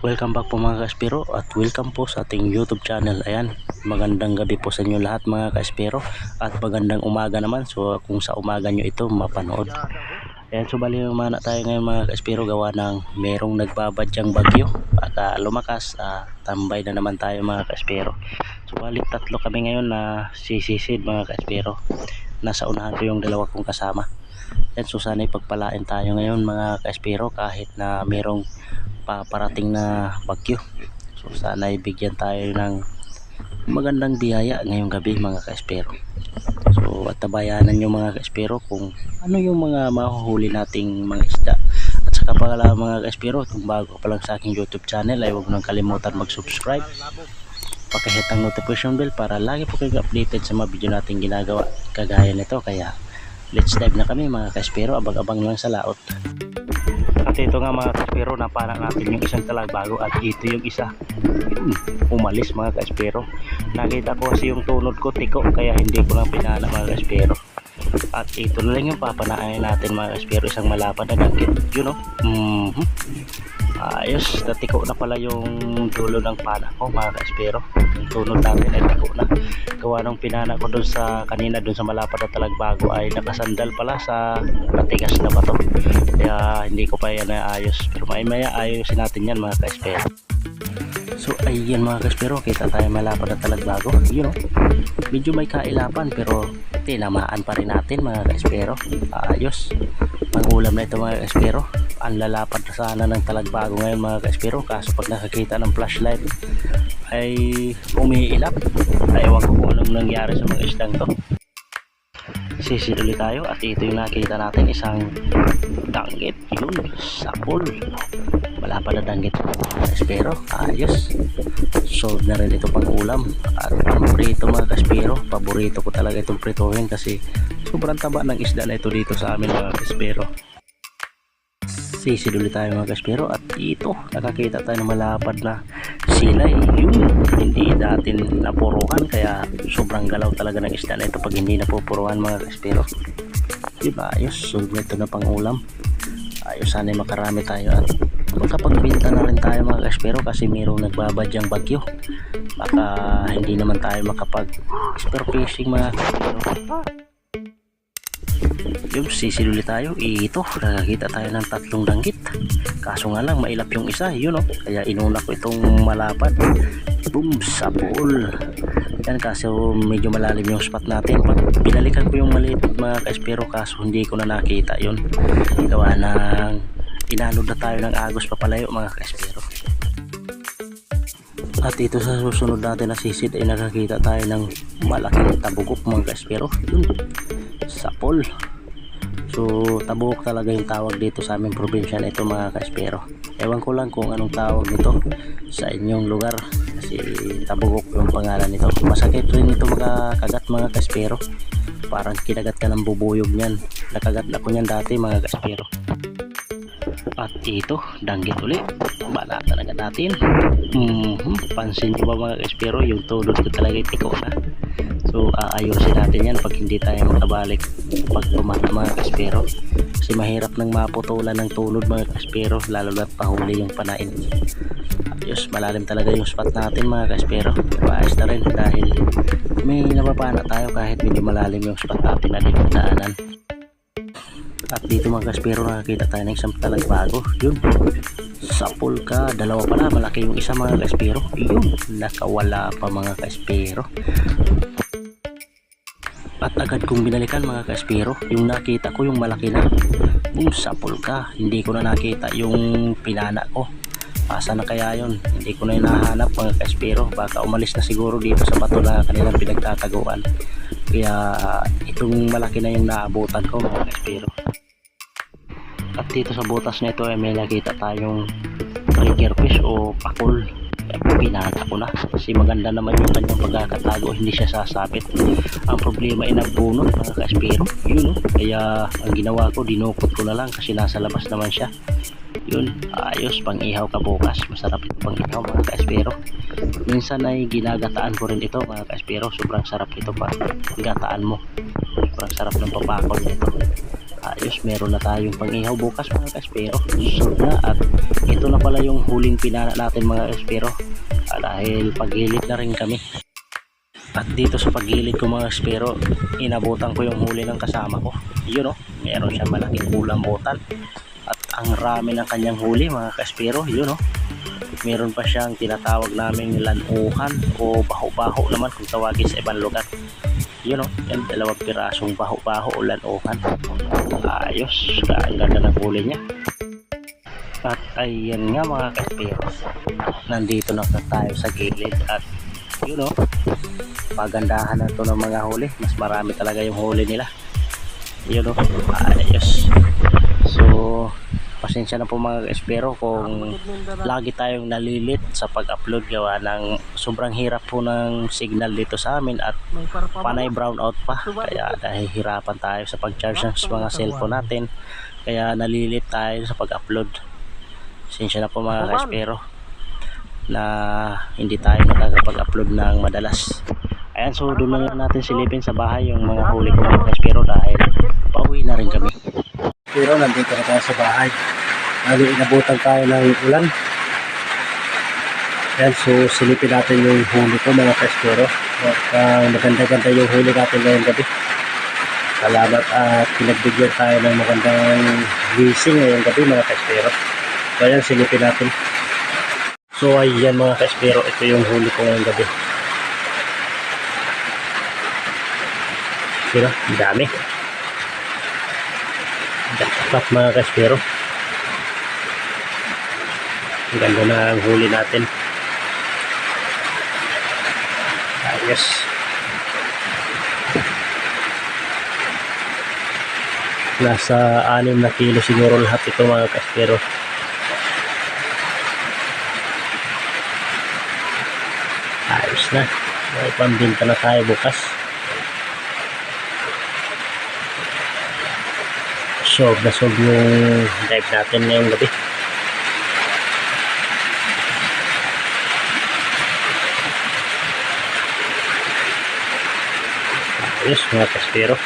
Welcome back po mga kaespero at welcome po sa ating YouTube channel. Ayan, magandang gabi po sa inyo lahat mga kaespero at magandang umaga naman. So kung sa umaga nyo ito mapanood. Ayan, so bali mana tayo ngayon mga kaespero gawa ng merong nagbabadyang bagyo. Baka lumakas, ah, tambay na naman tayo mga kaespero. So bali tatlo kami ngayon na sisisid mga kaespero. Nasa unahan ko yung dalawa kong kasama. Yan, so sana ipagpalain tayo ngayon mga kaespero kahit na merong paparating na bagyo. So sana ibigyan tayo ng magandang biyaya ngayong gabi mga kaespero. So at tabayanan nyo mga kaespero kung ano yung mga mahuhuli nating mga isda. At saka pala mga kaespero, kung bago pa lang sa aking YouTube channel ay huwag nang kalimutan mag-subscribe. Pakihit ang notification bell para lagi po kayo updated sa mga video nating ginagawa kagaya nito. Kaya let's dive na kami mga kaespero, abang-abang lang sa laot. At ito nga mga kaspero, napana natin yung isang talagbago at ito yung isa. Yun, umalis mga kaspero. Nakita ko kasi yung tunod ko tiko kaya hindi ko lang pinana mga kaspero. At ito na lang yung papanain natin mga kaspero, isang malapad na dagkit. Yun o. Mm -hmm. Ayos, natiko na pala yung dulo ng pana ko mga kaspero. Yung tunod natin ay tiko na. Gawa nung pinana ko dun sa kanina dun sa malapad na talagbago ay nakasandal pala sa matigas na bato. Kaya hindi ko pa yan ayos. Pero may maya ayusin natin yan mga kaspero. So ayyan mga kaspero, kita tayo malapad na talagbago. Yun o. Medyo may kailapan pero tinamaan pa rin natin mga kaspero. Ayos. Pangulam na ito mga kaspero. Ang lalapad na sana ng talagbago ngayon mga kaspero. Kaso pag nakakita ng flashlight ay umiilap. Ewan ko kung anong nangyari sa mga isdang to. Sisid ulit tayo at ito yung nakita natin isang danggit yun sapol wala pa na danggit espero ayos solve na rin ito pang ulam at ang prito mga kaspero paborito ko talaga itong pritohin kasi sobrang taba ng isda na ito dito sa amin mga kaspero. Sisid ulit tayo mga kaspero at ito nakakita tayo ng malapad na silay. Yun hindi natin napuruhan kaya sobrang galaw talaga ng isda na ito pag hindi napupuruhan mga kaspero. Diba? Ayos solve na ito na pang ulam ayos sana makarami tayo. At magkapagbinta na rin tayo mga kaspero kasi mayroong nagbabadyang bagyo. Baka hindi naman tayo makapag spear fishing mga kaspero yung sisiluli tayo. Ito nakakita tayo ng tatlong danggit. Kaso nga lang mailap yung isa yun o kaya inuna ko itong malapad. Boom sapol yan kaso medyo malalim yung spot natin. Pag binalikan ko yung maliit mga kaespero kaso hindi ko na nakita yun. Gawa ng inanod na tayo ng agos papalayo mga kaespero. At ito sa susunod natin na sisid ay nakakita tayo ng malaking tabugok mga kaespero. Yun sapol So tabuk talaga yung tawag dito sa aming probinsya na ito mga kaespero. Ewan ko lang kung anong tawag nito sa inyong lugar kasi tabugok yung pangalan nito. Masakit rin ito makakagat mga kaespero. Parang kinagat ka ng bubuyog niyan. Nakagat na ko niyan dati mga kaespero. At ito, danggit ulit. Bala talaga natin. Mm -hmm. Pansin nyo ba mga kaespero, yung tulod ko talaga itiko na. So aayusin natin yan pag hindi tayo makabalik pag tumata mga kaspero. Kasi mahirap nang maputulan ng tulod mga kaspero lalo na pahuli yung panain. Ayos, malalim talaga yung spot natin mga kaspero. Paayos na rin dahil may napapana tayo kahit medyo malalim yung spot natin na dito daanan. At dito mga kaspero nakakita tayo ng isang talagbago. Yun. Sapul ka. Dalawa pala. Malaki yung isa mga kaspero. Yun. Nakawala pa mga kaspero at agad kong binalikan mga kaspero yung nakita ko yung malaki na. Boom sapol ka. Hindi ko na nakita yung pinana ko. Asa na kaya yun? Hindi ko na hinahanap mga kaspero baka umalis na siguro dito sa bato na kanilang pinagtataguan. Kaya itong malaki na yung naabutan ko mga kaspero at dito sa butas na ito ay may nakita tayong trigger fish o pakul pinata ko na. Kasi maganda naman yung kanyang pagkakatago. Hindi siya sasabit ang problema ay nagbunot mga kaspero yun o kaya ang ginawa ko dinukot ko na lang kasi nasa labas naman siya. Yun ayos. Pang ihaw ka bukas. Masarap ito pang ihaw mga kaspero minsan ay ginagataan ko rin ito mga kaspero sobrang sarap ito pa. Gataan mo. Sobrang sarap ng papakol nito Ayos, meron na tayong pang-ihaw bukas mga kaspero. Susunod na at ito na pala yung huling pinana natin mga kaspero. Ah, dahil paghilid na rin kami. At dito sa paggilid ko mga kaspero, inabutan ko yung huli ng kasama ko. Yun o, meron siyang malaking kulang botan. At ang rami ng kanyang huli mga kaspero, yun o. Meron pa siyang tinatawag naming lanuhan o baho-baho naman kung tawagin sa ibang lugar. Yun o, yan dalawang pirasong baho-baho o lanuhan. Ayos, ang ganda ng huli niya. At ayan nga mga kaspero, nandito na tayo sa gilid at yun o, pagandahan na to ng mga huli mas marami talaga yung huli nila yun o ayos so pasensya na po mga espero kung lagi tayong nalilit sa pag-upload gawa ng sobrang hirap po ng signal dito sa amin at panay brown out pa kaya nahihirapan tayo sa pag-charge ng mga cellphone natin. Kaya nalilit tayo sa pag-upload. Pasensya na po mga espero na hindi tayo nakakapag-upload ng madalas. Ayan, so doon na lang natin silipin sa bahay yung mga huli ko mga pero dahil pauwi na rin kami. Pero nandito na tayo sa bahay. Lalo inabutan tayo ng ulan. Ayan, so silipin natin yung huli ko mga kaspero. At uh, maganda-ganda yung huli natin ngayong gabi. Salamat at pinagbigyan tayo ng magandang gising ngayong gabi mga kaspero. So ayan, silipin natin. So ayan mga kaspero, ito yung huli ko ngayong gabi. Diba? Ang dami. Jackpot mga kaspero. Ang ganda na ang huli natin. Ayos. Nasa 6 na kilo siguro lahat ito mga kaspero. Ayos na. May pambinta na tayo bukas. solve na solve yung dive natin ngayong gabi. Ayos mga kaspero.